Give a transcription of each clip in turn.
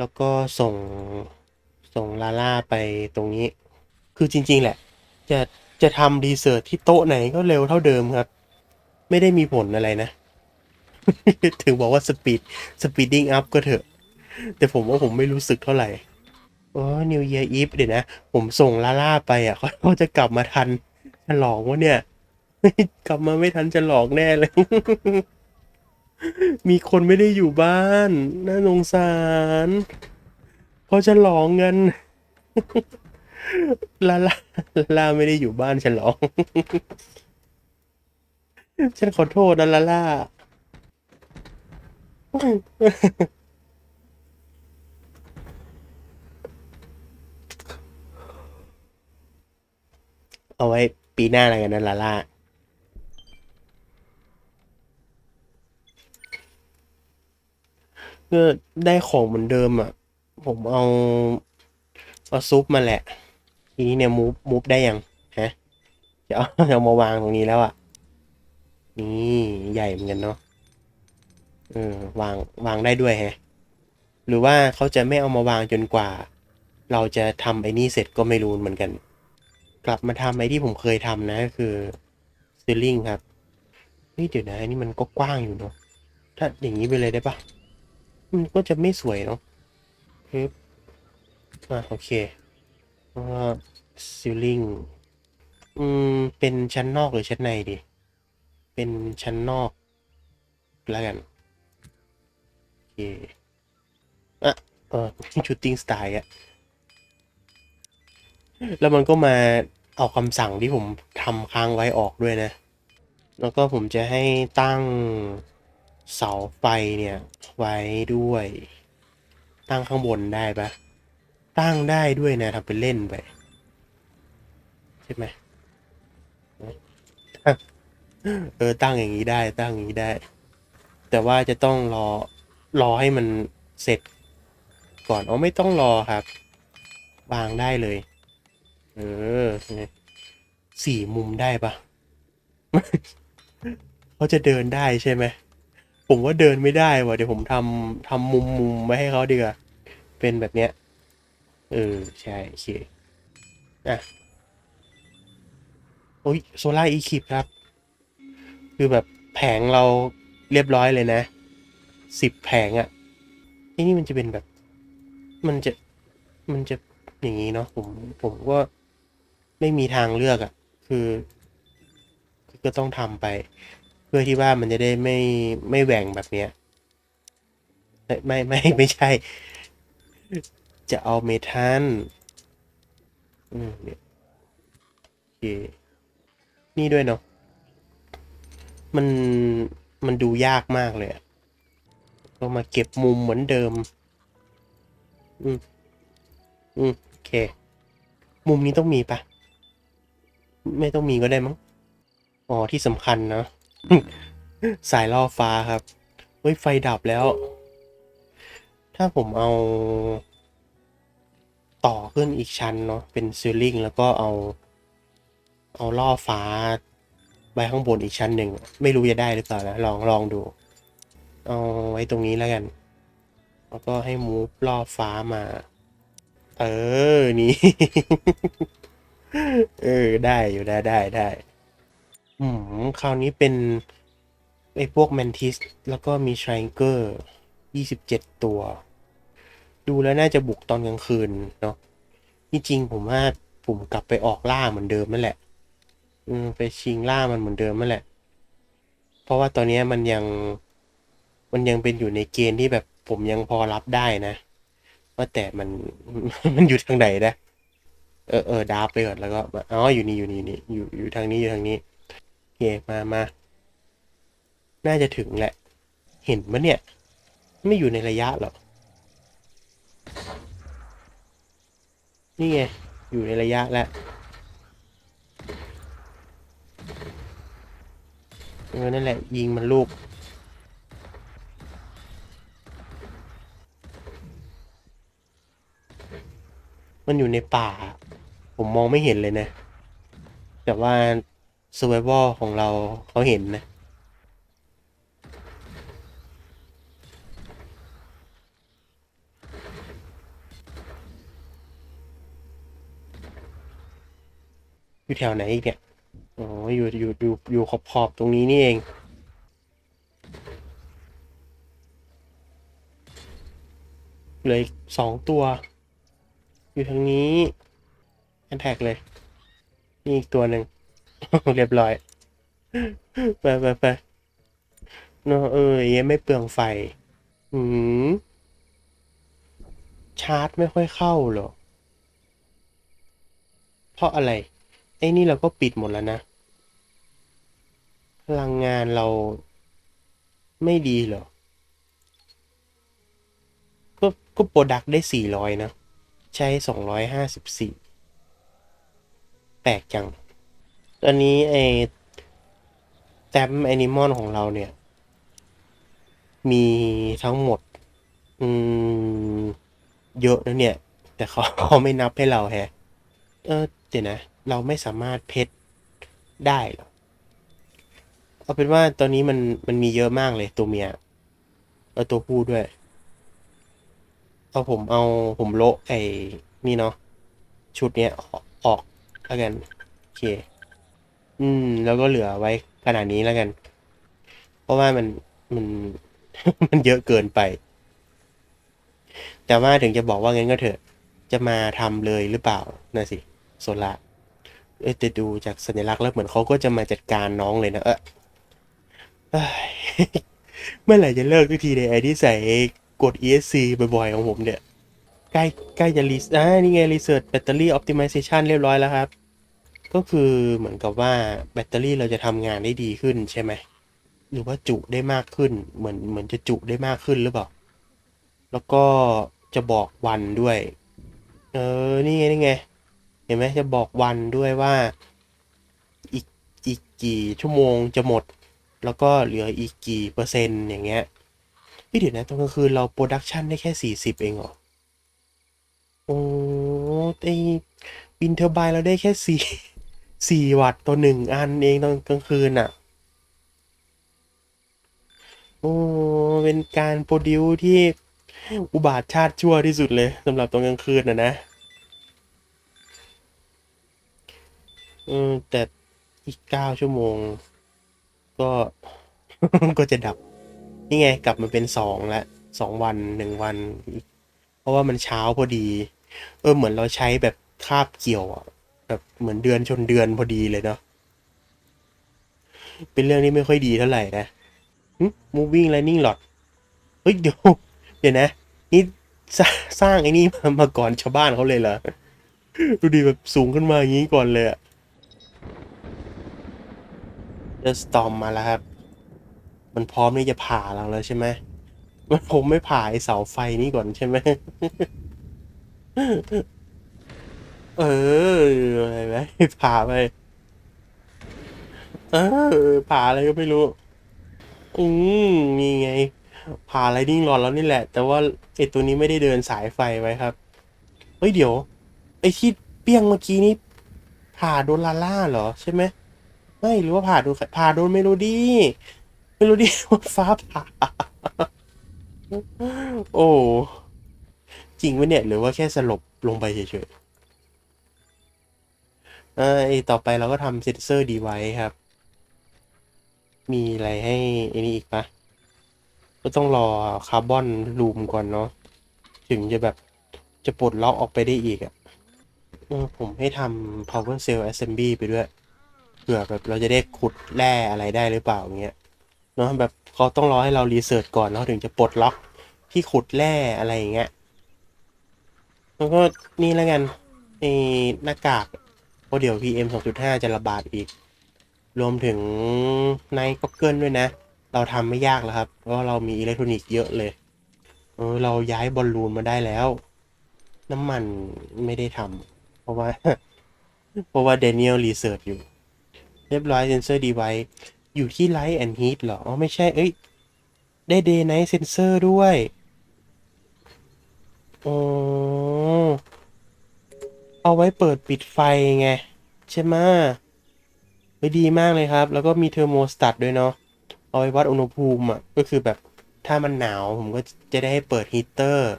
แล้วก็ส่งส่งลาล่าไปตรงนี้ คือจริง ๆ แหละ จะจะทำรีเสิร์ชที่โต๊ะไหนก็เร็วเท่าเดิมครับ ไม่ได้มีผลอะไรนะ ถึงบอกว่าสปีดสปีดดิ้งอัพก็เถอะ แต่ผมว่าผมไม่รู้สึกเท่าไหร่โอ้นิวเยียร์อีฟเดี๋ยวนะ ผมส่งลาล่าไปอะเขาเขาจะกลับมาทันฉลองวะเนี่ย กลับมาไม่ทันฉลองแน่เลย มีคนไม่ได้อยู่บ้าน น่าสงสารเพราะฉลองกันลาลาลาลาไม่ได้อยู่บ้านฉลอง ฉันขอโทษนะลาลาเอาไว้ปีหน้าอะไรกันนะลาล่า ก็ได้ของเหมือนเดิมอะ ผมเอาเอาซุปมาแหละ ทีนี้เนี่ยมูฟมูฟได้ยังฮะจะเอาเอามาวางตรงนี้แล้วอะ นี่ใหญ่เหมือนกันเนาะเออวางวางได้ด้วยแฮะ หรือว่าเขาจะไม่เอามาวางจนกว่า เราจะทำไอ้นี่เสร็จก็ไม่รู้เหมือนกัน กลับมาทำไอ้ที่ผมเคยทำนะก็คือซีลิงครับนี่เดี๋ยวนะอันนี้มันก็กว้างอยู่เนาะถ้าอย่างนี้ไปเลยได้ปะ มันก็จะไม่สวยเนาะปึ๊บอะโอเควก็ซิลลิงอืม เป็นชั้นนอกหรือชั้นในดี เป็นชั้นนอกแล้วกัน โอเคอะเออชูตติ้งสไตล์อะแล้วมันก็มาเอาคำสั่งที่ผมทำค้างไว้ออกด้วยนะ แล้วก็ผมจะให้ตั้งเสาไฟเนี่ย ไว้ด้วย ตั้งข้างบนได้ปะตั้งได้ด้วยนะทำเป็นเล่นไป ใช่ไหมเออตั้งอย่างนี้ได้ ตั้งอย่างนี้ได้ แต่ว่าจะต้องรอรอให้มันเสร็จ ก่อนอ๋อไม่ต้องรอครับ วางได้เลย เออสี่มุมได้ปะเขาจะเดินได้ใช่ไหม ผมว่าเดินไม่ได้ว่ะเดี๋ยวผมทำทำมุมมุมไว้ให้เขาดีกว่าเป็นแบบเนี้ยเออใช่โอเคอะโอ้ยโซล่าอีคิปครับ คือแบบแผงเราเรียบร้อยเลยนะสิบแผงอะ่ะที่นี่มันจะเป็นแบบ มันจะมันจะอย่างนี้เนาะผมผมก็ไม่มีทางเลือกอะ่ะ คือคือก็ต้องทำไป เพื่อที่ว่ามันจะได้ไม่ไม่แหว่งแบบเนี้ยไม่ไม่ไม่ใช่ จะเอาเมทัลอืมเนี่ยโอเคนี่ด้วยเนาะมันมันดูยากมากเลยอะก็มาเก็บมุมเหมือนเดิม อืม อืม โอเค มุมนี้ต้องมีปะ ไม่ต้องมีก็ได้มั้ง อ๋อ ที่สำคัญเนาะ สายล่อฟ้าครับเฮ้ยไฟดับแล้ว ถ้าผมเอา ต่อขึ้นอีกชั้นเนาะเป็นซีลิงแล้วก็เอา เอาล่อฟ้าไว้ข้างบนอีกชั้นหนึ่ง ไม่รู้จะได้หรือเปล่านะลองลองดู เอาไว้ตรงนี้แล้วกัน แล้วก็ให้มูฟล่อฟ้ามา เออ นี่ เออ ได้อยู่ได้ได้ได้ อืมคราวนี้เป็นไอ้พวกแมนทิส แล้วก็มีทริงเกอร์ยี่สิบเจ็ดตัว ดูแล้วน่าจะบุกตอนกลางคืนเนาะที่จริงผมว่าผมกลับไปออกล่าเหมือนเดิมนั่นแหละ อืม ไปชิงล่ามันเหมือนเดิมนั่นแหละ เพราะว่าตอนนี้มันยัง มันยังเป็นอยู่ในเกณฑ์ที่แบบผมยังพอรับได้นะ ว่าแต่มัน มันอยู่ทางไหนนะ เออเออดาร์ไปก่อนแล้วก็ อ๋อ อยู่นี่อยู่นี่นี่อยู่อยู่ทางนี้อยู่ทางนี้ เคมามาน่าจะถึงแหละ เห็นมั้ยเนี่ย ไม่อยู่ในระยะหรอก นี่ไง อยู่ในระยะแล้วเออนั่นแหละ ยิงมันลูก มันอยู่ในป่า ผมมองไม่เห็นเลยนะ แต่ว่า s u r v i v a l ของเราเขาเห็นนะ อยู่แถวไหนอีกเนี่ยอ๋อยู่อยู่อยู่อยู่ขอบขอบตรงนี้นี่เองเลยสองตัว อยู่ทางนี้แอนแท็กเลย นี่อีกตัวหนึ่ง เรียบร้อย ไปไปไปเนอะเออย่างไม่เปลืองไฟ อืมชาร์จไม่ค่อยเข้าหรอ เพราะอะไร ไอ้นี่เราก็ปิดหมดแล้วนะ พลังงานเราไม่ดีเหรอ ก็ก็โปรดักได้สี่ร้อยนะ ใช้สองร้อยห้าสิบสี่แปลกจัง ตอนนี้ไอแต้มแอนิมอลของเราเนี่ย มีทั้งหมด อืม เยอะนะเนี่ย แต่เขาเขาไม่นับให้เราแฮะ เออเดี๋ยวนะ เราไม่สามารถเพชรได้เหรอเอาเป็นว่าตอนนี้มันมันมีเยอะมากเลยตัวเมียเอาตัวผู้ด้วย เอาผมเอาผมโละไอ้นี่เนาะชุดเนี้ยออกออกแล้วกันโอเค อืม แล้วก็เหลือไว้ขนาดนี้แล้วกัน เพราะว่ามันมัน มันเยอะเกินไป แต่ว่าถึงจะบอกว่างั้นก็เถอะ จะมาทำเลยหรือเปล่าน่ะสิโซล่าเอ้ยแต่ดูจากสัญลักษณ์แล้วเหมือนเขาก็จะมาจัดการน้องเลยนะเออเมื่อไหร่จะเลิกทุกทีเนี่ยไอ้ที่ใส่กด ESC บ่อยๆของผมเนี่ย ใกล้ใกล้จะรีอ่านี่ไง Research Battery Optimization เรียบร้อยแล้วครับ ก็คือเหมือนกับว่าแบตเตอรี่เราจะทำงานได้ดีขึ้นใช่ไหมหรือว่าจุได้มากขึ้น เหมือนเหมือนจะจุได้มากขึ้นหรือเปล่า แล้วก็จะบอกวันด้วย เออ นี่ไงนี่ไง เห็นไหมจะบอกวันด้วยว่า อีกอีกกี่ชั่วโมงจะหมด แล้วก็เหลืออีกกี่เปอร์เซ็นต์อย่างเงี้ยพี่เดี๋ยวนะตอนกลางคืนเราโปรดักชันได้แค่สี่สิบเองเหรอ โอ้ไอวินเทอร์ไบเราได้แค่สี่ สี่วัตต์ต่อหนึ่งอันเองตอนกลางคืนอะ โอ้ เป็นการโปรดิวที่อุบาทชาติชั่วที่สุดเลยสำหรับตอนกลางคืนนะนะเออแต่อีกเก้าชั่วโมง ก็ก็จะดับ นี่ไงกลับมาเป็นสองล้วสองวันหนึ่งวัน เพราะว่ามันเช้าพอดี เออเหมือนเราใช้แบบคาบเกี่ยวอะ แบบเหมือนเดือนชนเดือนพอดีเลยเนาะเป็นเรื่องที่ไม่ค่อยดีเท่าไหร่นะ moving lightning rod เฮ้ยเดี๋ยวเดี๋ยวนะ นี่สร้างไอ้นี่มามาก่อนชาวบ้านเขาเลยเหรอ ดูดีแบบสูงขึ้นมาอย่างนี้ก่อนเลยอะเดอะสตอมมาแล้วครับ มันพร้อมที่จะผ่าเราแล้วใช่ไหมมันคงไม่ผ่าไอเสาไฟนี่ก่อนใช่ไหม เอออะไรไหมผ่าไป เออผ่าอะไรก็ไม่รู้ อืมนี่ไง ผ่าไลนิ่งรอดแล้วนี่แหละ แต่ว่าไอตัวนี้ไม่ได้เดินสายไฟไว้ครับ เฮ้ยเดี๋ยว ไอที่เปี้ยงเมื่อกี้นี้ผ่าโดนลาล่าเหรอใช่ไหมไม่หรือว่าผ่าโดนผ่าโดนเมโลดี้เมโลดี้โดนฟ้าผ่า โอ้จริงไหมเนี่ยหรือว่าแค่สลบลงไปเฉยๆ เออไอต่อไปเราก็ทำเซนเซอร์ดีไว้ครับ มีอะไรให้ไอ้นี่อีกปะก็ต้องรอคาร์บอนรูมก่อนเนาะถึงจะแบบจะปลดล็อกออกไปได้อีกอะ่ะผมให้ทำ power cell assembly ไปด้วยเผื่อแบบเราจะได้ขุดแร่อะไรได้หรือเปล่าอย่างเงี้ยเนาะแบบเขาต้องรอให้เรารีเสิร์ชก่อนแล้วถึงจะปลดล็อกที่ขุดแร่อะไรอย่างเงี้ยแล้วก็นี่แล้วกันไอ้หน้ากาก เพราะเดี๋ยว PM 2.5 จะระบาดอีก รวมถึงในก็เกิลด้วยนะ เราทำไม่ยากแล้วครับ เพราะเรามีอิเล็กทรอนิกส์เยอะเลยเออเราย้ายบอลลูนมาได้แล้ว น้ำมันไม่ได้ทำเพราะว่า เพราะว่าเดนิเอลรีเสิร์ชอยู่ เรียบร้อยเซนเซอร์ดีไวอยู่ที่ไลท์แอนด์ฮีทเหรอ อ๋อ ไม่ใช่ เอ้ย ได้เดย์ไนท์เซนเซอร์ด้วยอ๋อ เอาไว้เปิดปิดไฟไง ใช่ไหมไม่ดีมากเลยครับ แล้วก็มีเทอร์โมสตัตด้วยเนาะเอาไว้วัดอุณหภูมิอะก็คือแบบถ้ามันหนาวผมก็จะได้ให้เปิดฮีเตอร์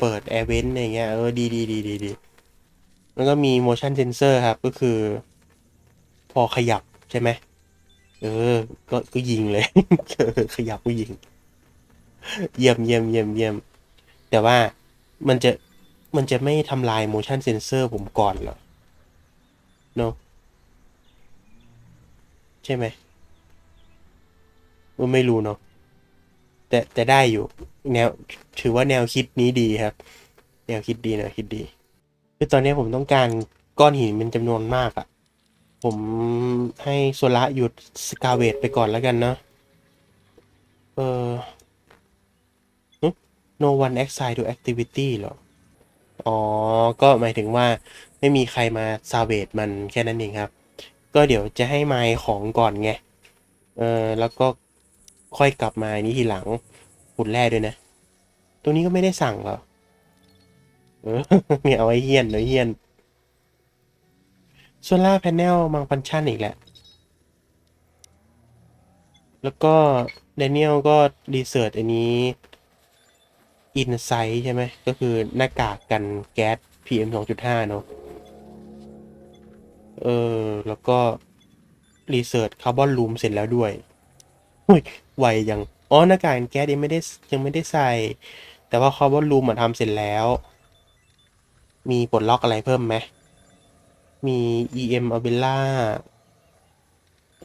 เปิดแอร์เวนต์อะไรเงี้ยเออดีดีดีดีดีแล้วก็มี motion sensor ครับ ก็คือ พอขยับใช่ไหมเออ ก็ก็ยิงเลยขยับก็ยิง เยี่ยมเยี่ยมเยี่ยมเยี่ยมแต่ว่ามันจะ มันจะไม่ทำลาย motion sensor ผมก่อนเหรอเนาะใช่ไหมก็ไม่รู้เนาะแต่แต่ได้อยู่ แนวถือว่าแนวคิดนี้ดีครับ แนวคิดดีแนวคิดดี คือตอนนี้ผมต้องการก้อนหินเป็นจำนวนมากอะ่ะ ผมให้โซละหยุดสกาเวตไปก่อนแล้วกันเนาะเออ no one assign to activity เหรอ อ๋อ ก็หมายถึงว่าไม่มีใครมาซาเวตมันแค่นั้นเองครับ ก็เดี๋ยวจะให้ไมล์ของก่อนไง เออแล้วก็ค่อยกลับมานี้ทีหลังขุดแร่ด้วยนะตัวนี้ก็ไม่ได้สั่งเหรอ เออมีเอาไว้เฮียนเอาไว้เฮียนโซล่าแผงมังฟังชันอีกแหละ แล้วก็เดนิเอลก็รีเสิร์ชอันนี้ อินไซ h ์ใช่ไหม ก็คือหน้ากากกันแก๊ส PM 2.5 เนอะเออ แล้วก็ รีเสิร์ชคาร์บอนลูมเสร็จแล้วด้วยอุ้ยไวยัง อ๋อ หน้ากากกันแก๊สยังไม่ได้ยังไม่ได้ใส่ แต่ว่าคาร์บอนลูมมาทำเสร็จแล้ว มีปลดล็อกอะไรเพิ่มไหม มี EM a b e l l a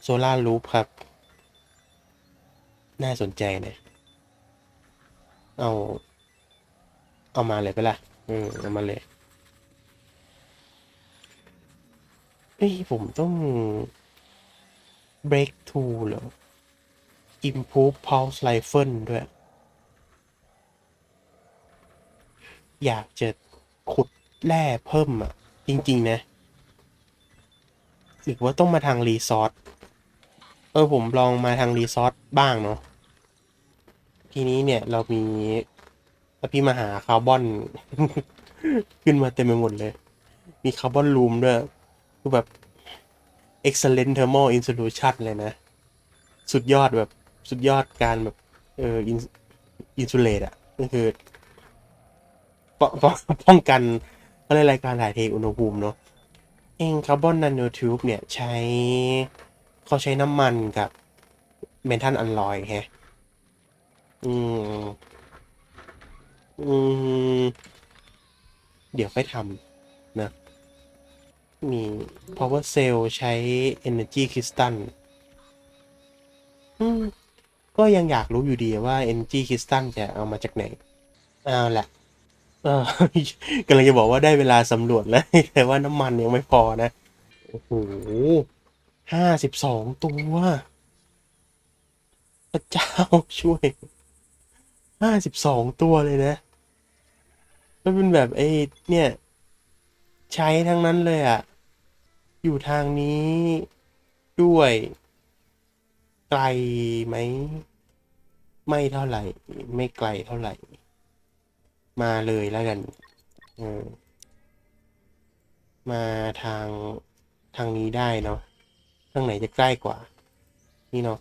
Solar Loop ครับ น่าสนใจเนะเอา เอามาเลยไปละอืมเอามาเลยเฮ้ยผมต้อง break tool เหรอ improve pulse rifle ด้วย อยากจะขุดแร่เพิ่มอะ จริง ๆ นะหรือว่าต้องมาทางรีซอสเออผมลองมาทางรีซอสบ้างเนาะทีนี้เนี่ยเรามี อภิมาหาคาร์บอน ขึ้นมาเต็มไปหมดเลย มีคาร์บอนลูมด้วยคือแบบ excellent thermal insolution เลยนะ สุดยอดแบบสุดยอดการแบบ เอออินซูเลตอะก็คือป้องป้องป้องกันอะไรรายการถ่ายเทอุณหภูมิเนาะเองคาร์บอนนาโนทูบเนี่ยใช้เขาใช้น้ำมันกับเมทัลอัลลอยแฮะอืม อืม เดี๋ยวค่อยทำนะ มี power cell ใช้ energy crystal อืม ก็ยังอยากรู้อยู่ดีว่า energy crystal จะเอามาจากไหน เอาแหละเออกำลังจะบอกว่าได้เวลาสำรวจแล้ว แต่ว่าน้ำมันยังไม่พอนะ โอ้โหห้าสิบสองตัว พระเจ้าช่วย ห้าสิบสองตัวเลยนะมันเป็นแบบไอ้เนี่ย ใช้ทั้งนั้นเลยอะ่ะอยู่ทางนี้ด้วย ไกลไหม ไม่เท่าไหร่ ไม่ไกลเท่าไหร่ มาเลยแล้วกันเออมาทางทางนี้ได้เนาะทางไหนจะใกล้กว่า นี่เนาะ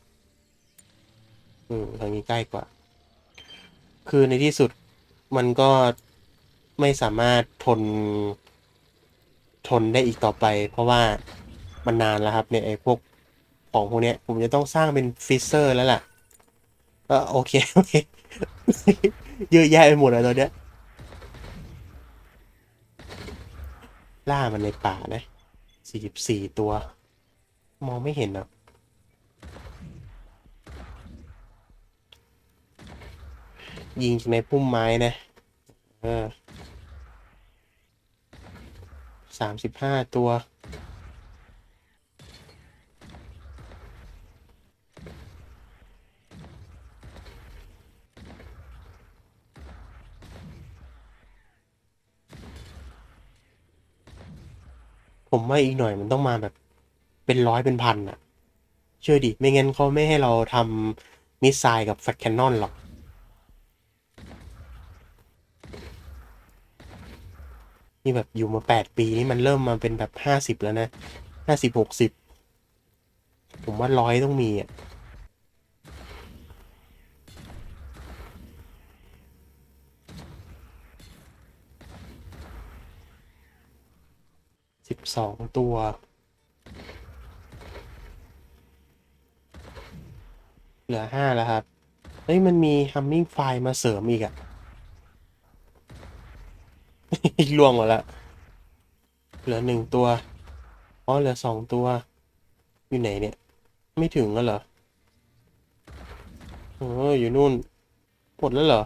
อืมทางนี้ใกล้กว่า คือในที่สุดมันก็ไม่สามารถทน ทนได้อีกต่อไป เพราะว่ามันนานแล้วครับเนี่ยไอ้พวกของพวกเนี้ย ผมจะต้องสร้างเป็นฟิเซอร์แล้วล่ะก็โอเคโอเคเยอะแยะไปหมดเลยตอนเนี้ยล่ามันในป่านะสี่สิบสี่ตัว มองไม่เห็นหรอ ยิงในพุ่มไม้นะเออสามสิบห้าตัว ผมว่าอีกหน่อยมันต้องมาแบบเป็นร้อยเป็นพันอะเชื่อดิ ไม่งั้นเขาไม่ให้เราทำมิสไซล์กับแฟลชแคนนอนหรอก นี่แบบอยู่มาแปดปีนี่มันเริ่มมาเป็นแบบห้าสิบแล้วนะห้าสิบหกสิบผมว่าร้อยต้องมีอะสิบสองตัวเหลือห้าแล้วครับ เฮ้ย มันมีฮัมมิงไฟมาเสริมอีกอะ ล่วงหมดละเหลือหนึ่งตัว อ๋อ เหลือสองตัว อยู่ไหนเนี่ย ไม่ถึงแล้วเหรอโอ้อยู่นู่นหมดแล้วเหรอ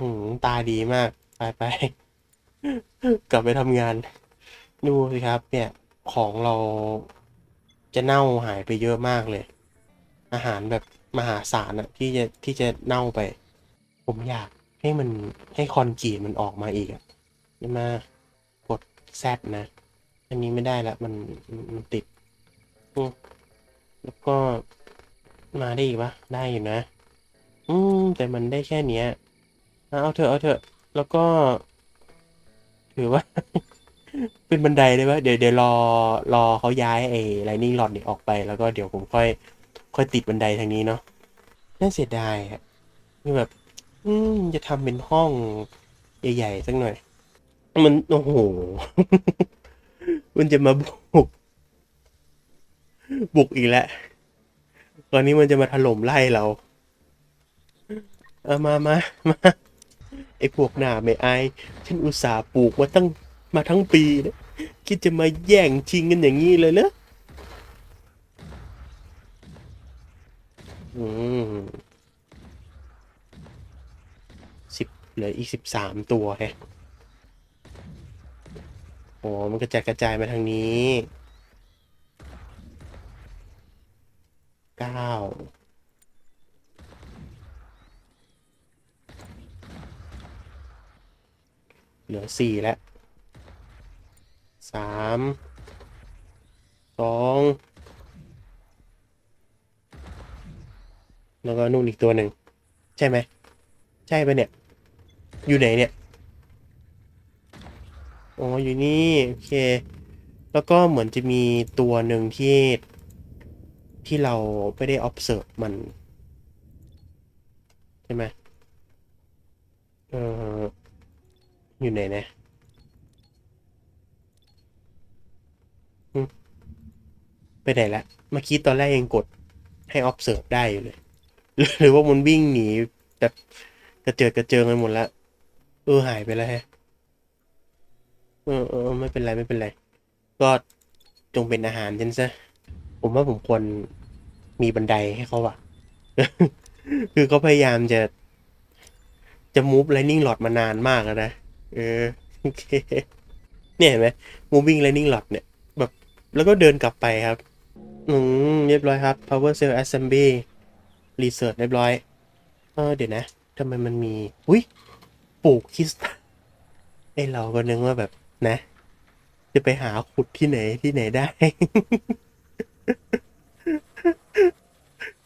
หืตาดีมาก ไปไป กลับไปทำงาน ดูสิครับ เนี่ย ของเราจะเน่าหายไปเยอะมากเลย อาหารแบบมหาศาลอะที่จะที่จะเน่าไป ผมอยากให้มันให้คอนกรีตมันออกมาอีกอะ จะมากดแซดนะ อันนี้ไม่ได้ละมันมันติดอืมแล้วก็มาได้อีกปะได้อยู่นะ อืม แต่มันได้แค่เนี้ยเอาเอาเถอะเอาเถอะ แล้วก็ ถือว่า เป็นบันไดได้ปะเดี๋ยวเดี๋ยวรอรอเขาย้ายไอ้ไลนิ่งหลอดนี่ออกไปแล้วก็เดี๋ยวผมค่อย ค่อยติดบันไดทางนี้เนาะน่าเสียดายอะคือแบบ อืมจะทำเป็นห้องใหญ่ๆสักหน่อย มันโอ้โห มันจะมาบุก บุกอีกแล้วตอนนี้มันจะมาถล่มไล่เรา เอามามามาไอ้พวกหน้าไม่อาย ฉันอุตส่าห์ปลูกมาตั้งมาทั้งปีนะคิดจะมาแย่งชิงกันอย่างนี้เลยเหรออืมสิบเหลืออีกสิบสามตัวแฮะ โอ้มันกระจายกระจายมาทางนี้เก้าเหลือสี่แล้วสามสองแล้วก็นู่นอีกตัวหนึ่ง ใช่ไหม ใช่ปะเนี่ย อยู่ไหนเนี่ย อ๋ออยู่นี่โอเค แล้วก็เหมือนจะมีตัวหนึ่งที่ที่เราไม่ได้ observe มัน ใช่ไหมเอออยู่ไหนนะไปไหนละเมื่อกี้ตอนแรกยังกดให้ observe ได้อยู่เลย หรือว่ามันวิ่งหนีแบบกระเจิดกระเจิงกันหมดแล้วเออหายไปแล้วแฮะ เออเออไม่เป็นไรไม่เป็นไร ก็จงเป็นอาหารฉันซะ ผมว่าผมควรมีบันไดให้เขาอะคือเขาพยายามจะจะมูฟไลนิ่งหลอดมานานมากแล้วนะ เออโอเคเนี่ยเห็นไหม moving lightning rod เนี่ย แบบ แล้วก็เดินกลับไปครับอืมเรียบร้อยครับ power cell assembly research เรียบร้อย เออเดี๋ยวนะทำไมมันมี อุ้ยปลูกคริสตัลไอเราก็นึกว่าแบบ นะ จะไปหาขุดที่ไหนที่ไหนได้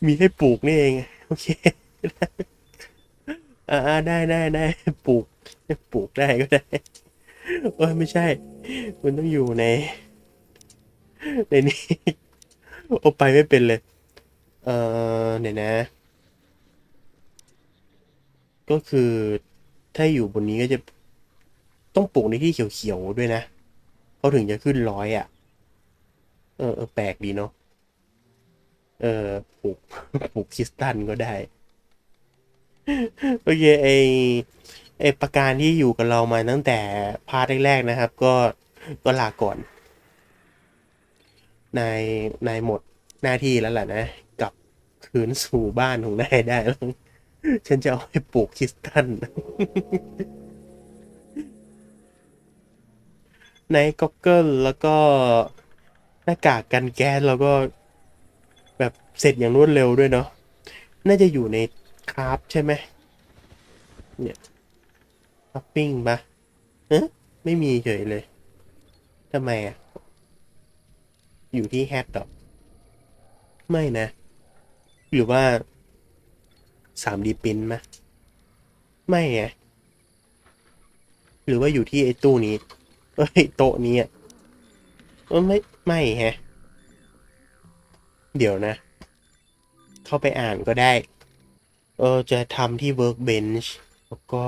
มีให้ปลูกนี่เอง โอเคอ่าได้ได้ได้ปลูกปลูกได้ก็ได้เออไม่ใช่ มันต้องอยู่ใน ในนี้โอาไปไม่เป็นเลย เออเนี่ยนะ ก็คือถ้าอยู่บนนี้ก็จะ ต้องปลูกในที่เขียวๆด้วยนะเขาถึงจะขึ้นร้อยอะ เออเออแปลกดีเนาะ เออปลูกปลูกคริสตัลก็ได้ โอเคไอไอประการที่อยู่กับเรามาตั้งแต่พาร์ทแรกๆนะครับ ก็ก็ลาก่อน นายนายหมดหน้าที่แล้วแหละนะกลับคืนสู่บ้านของนายได้แล้วฉันจะเอาไปปลูกคริสตัล ในก็อกเกิลแล้วก็หน้ากากกันแก๊สแล้วก็แบบเสร็จอย่างรวดเร็วด้วยเนาะน่าจะอยู่ในคราฟใช่ไหมเนี่ยคราฟปิ้งปะเอ๊ะไม่มีเฉยเลยทำไมอะ อยู่ที่แฮตดอกไม่นะ หรือว่า 3D พิมพ์มะไม่ไงหรือว่าอยู่ที่ไอ้ตู้นี้ เอ้ยโต๊ะนี้อะไม่ไม่ฮะ เดี๋ยวนะ เข้าไปอ่านก็ได้ เออจะทำที่ workbench แล้วก็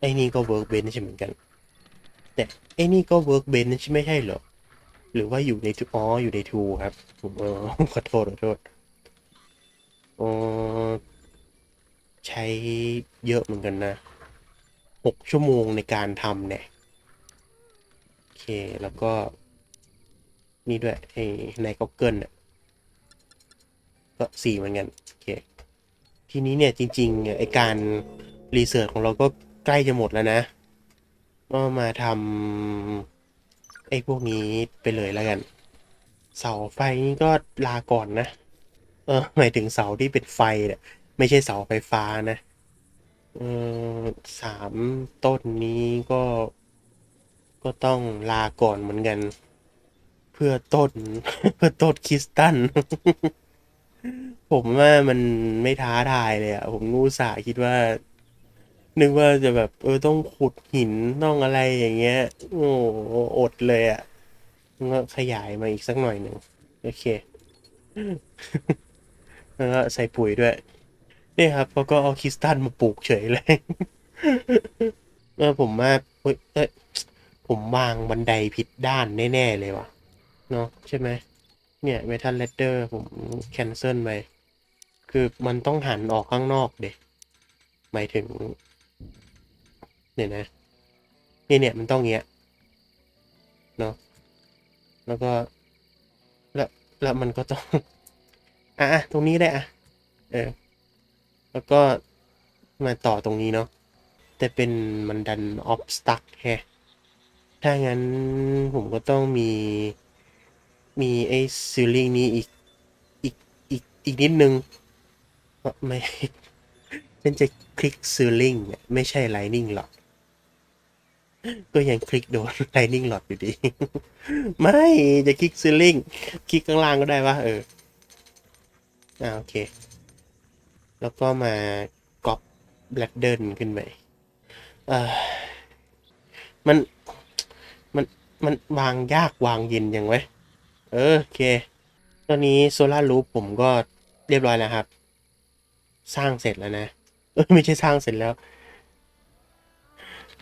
ไอ้นี่ก็ workbench เหมือนกัน แต่ไอ้นี่ก็ workbench ไม่ใช่เหรอ หรือว่าอยู่ในอ๋ออยู่ใน tool ครับผมเออขอโทษขอโทษโออใช้เยอะเหมือนกันนะหกชั่วโมงในการทำเนี่ย เค แล้วก็ นี่ด้วยไอ้ในก็เกิลเนี่ยก็สี่เหมือนกัน โอเค ทีนี้เนี่ยจริงๆไอการรีเสิร์ชของเราก็ใกล้จะหมดแล้วนะ ก็มาทำไอ้พวกนี้ไปเลยแล้วกัน เสาไฟนี่ก็ลาก่อนนะ เออหมายถึงเสาที่เป็นไฟเนี่ยไม่ใช่เสาไฟฟ้านะ เออสามต้นนี้ก็ ก็ต้องลาก่อนเหมือนกัน เพื่อต้น เพื่อต้นคริสตัน ผมว่ามันไม่ท้าทายเลยอะผมงูสาคิดว่า นึกว่าจะแบบ เออต้องขุดหินต้องอะไรอย่างเงี้ย โอ้โหอดเลยอะก็ขยายมาอีกสักหน่อยหนึ่งโอเคแล้วก็ใส่ปุ๋ยด้วยนี่ครับเขาก็เอาคริสตัลมาปลูกเฉยเลยเออผมว่าเฮ้ย ผมวางบันไดผิดด้านแน่ ๆ เลยว่ะ เนาะใช่ไหม เนี่ยเมทัลเลดเดอร์ผมแคนเซิลไป คือมันต้องหันออกข้างนอกเด็หมายถึง เนี่ยนะ เนี่ยเนี่ยมันต้องเงี้ย เนาะแล้วก็ แล้ว แล้วมันก็ต้อง อะตรงนี้ได้อะ เออ แล้วก็มาต่อตรงนี้เนาะ แต่เป็นมันดันออฟสตั๊กแฮะ ถ้างั้นผมก็ต้องมี มีไอ้ซิลลิงนี้อีก อีก อีก อีกนิดนึงเอ่อไม่เป็นจะคลิกซิลลิงไม่ใช่ไลนิ่งหรอก ก็ยังคลิกโดนไลนิ่งหลอดอยู่ดี ไม่จะคลิกซิลลิงคลิกข้างล่างก็ได้วะเอออ่าโอเค แล้วก็มาก๊อปแบล็ดเดินขึ้นไปเออมัน มันวางยากวางเย็นยังไว้เออโอเค ตอนนี้โซลารูปผมก็เรียบร้อยแล้วครับ สร้างเสร็จแล้วนะเออไม่ใช่สร้างเสร็จแล้ว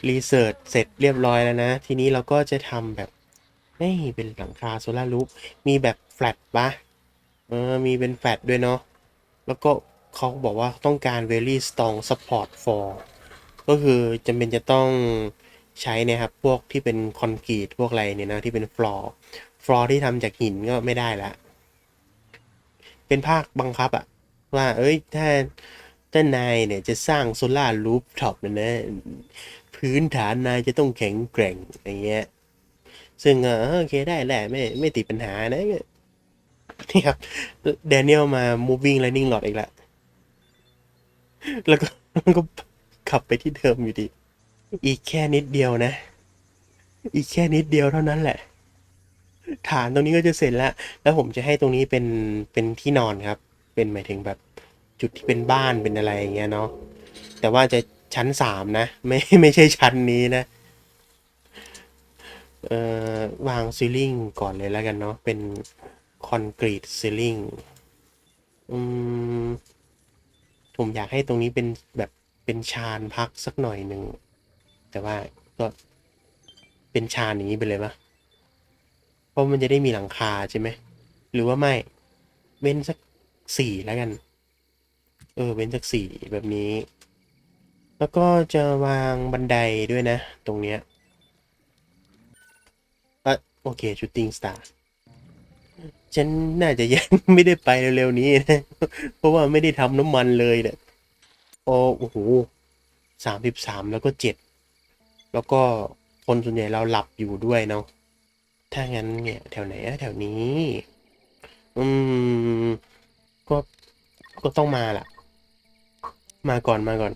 รีเสิร์ชเสร็จเรียบร้อยแล้วนะ ทีนี้เราก็จะทำแบบเฮ้ยเป็นหลังคาโซลารูปมีแบบแฟลตปะเออมีเป็นแฟลตด้วยเนาะแล้วก็เขาบอกว่าต้องการ very strong support for ก็คือจำเป็นจะต้อง ใช้เนะครับพวกที่เป็นคอนกรีตพวกอะไรเนี่ยนะที่เป็นฟลอร์ฟลอร์ที่ทำจากหินก็ไม่ได้ละเป็นภาคบังคับอะว่า เอ้ยถ้าถ้านายเนี่ยจะสร้างโซลาร์รูฟท็อปเนี่ยนะพื้นฐานนายจะต้องแข็งแกร่งอย่างเงี้ยซึ่งเออโอเคได้แหละไม่ไม่ติดปัญหานะนี่ครับแดเนียลมา moving lightning rod อีกแล้วแล้วก็ก็ขับไปที่เดิมอยู่ดี อีกแค่นิดเดียวนะ อีกแค่นิดเดียวเท่านั้นแหละ ฐานตรงนี้ก็จะเสร็จแล้ว แล้วผมจะให้ตรงนี้เป็นเป็นที่นอนครับ เป็นหมายถึงแบบจุดที่เป็นบ้านเป็นอะไรอย่างเงี้ยเนาะ แต่ว่าจะชั้นสามนะ ไม่ไม่ใช่ชั้นนี้นะ เอ่อวางซีลิงก่อนเลยแล้วกันเนาะ เป็นคอนกรีตซีลิงอืม ผมอยากให้ตรงนี้เป็นแบบเป็นชานพักสักหน่อยหนึ่ง แต่ว่าก็เป็นชานอย่างนี้ไปเลยปะเพราะมันจะได้มีหลังคาใช่ไหม หรือว่าไม่ เว้นสักสี่แล้วกัน เออ เว้นสักสี่แบบนี้ แล้วก็จะวางบันไดด้วยนะ ตรงเนี้ยอะโอเคชูตติ้งสตาร์ฉันน่าจะยังไม่ได้ไปเร็วๆนี้นะ เพราะว่าไม่ได้ทำน้ำมันเลยเนี่ยโอ้โหสามสิบสามแล้วก็เจ็ด แล้วก็คนส่วนใหญ่เราหลับอยู่ด้วยเนาะถ้างั้นเนี่ยแถวไหนอะแถวนี้ อืม ก็ ก็ต้องมาล่ะ มาก่อนมาก่อน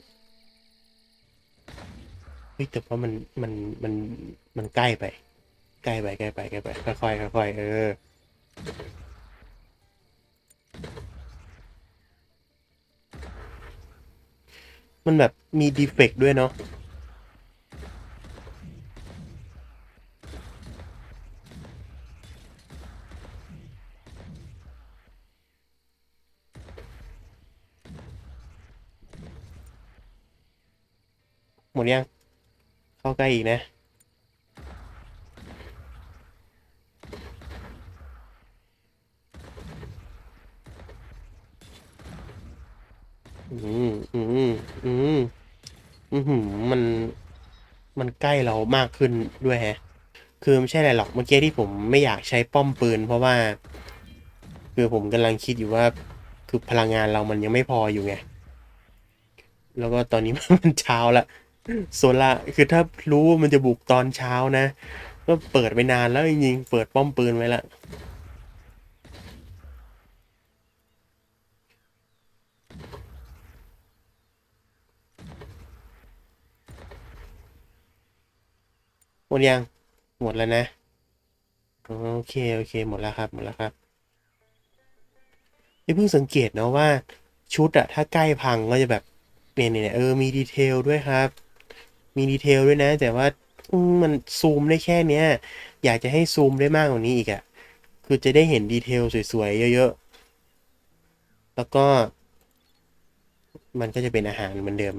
เฮ้ยแต่ว่ามัน มัน มัน มันใกล้ไป ใกล้ไปใกล้ไปใกล้ไป ค่อยๆค่อยเออ มันแบบมีดีเฟกต์ด้วยเนาะ หมดยัง เข้าใกล้อีกนะ อืมอืมอืมอืมมัน มันใกล้เรามากขึ้นด้วยฮะ คือไม่ใช่อะไรหรอก เมื่อกี้ที่ผมไม่อยากใช้ป้อมปืน เพราะว่า คือผมกำลังคิดอยู่ว่า คือพลังงานเรามันยังไม่พออยู่ไงแล้วก็ตอนนี้มันเช้าละ โซล่าคือถ้ารู้ว่ามันจะบุกตอนเช้านะ ก็เปิดไปนานแล้วจริงๆเปิดป้อมปืนไว้ละหมดยัง หมดแล้วนะ โอเค โอเค หมดแล้วครับ หมดแล้วครับนี่เพิ่งสังเกตนะว่าชุดอะถ้าใกล้พังก็จะแบบเนี่ยเนี่ยเออมีดีเทลด้วยครับ มีดีเทลด้วยนะ แต่ว่ามันซูมได้แค่เนี้ย อยากจะให้ซูมได้มากกว่านี้อีกอะ คือจะได้เห็นดีเทลสวยๆ เยอะๆ แล้วก็ มันก็จะเป็นอาหารเหมือนเดิม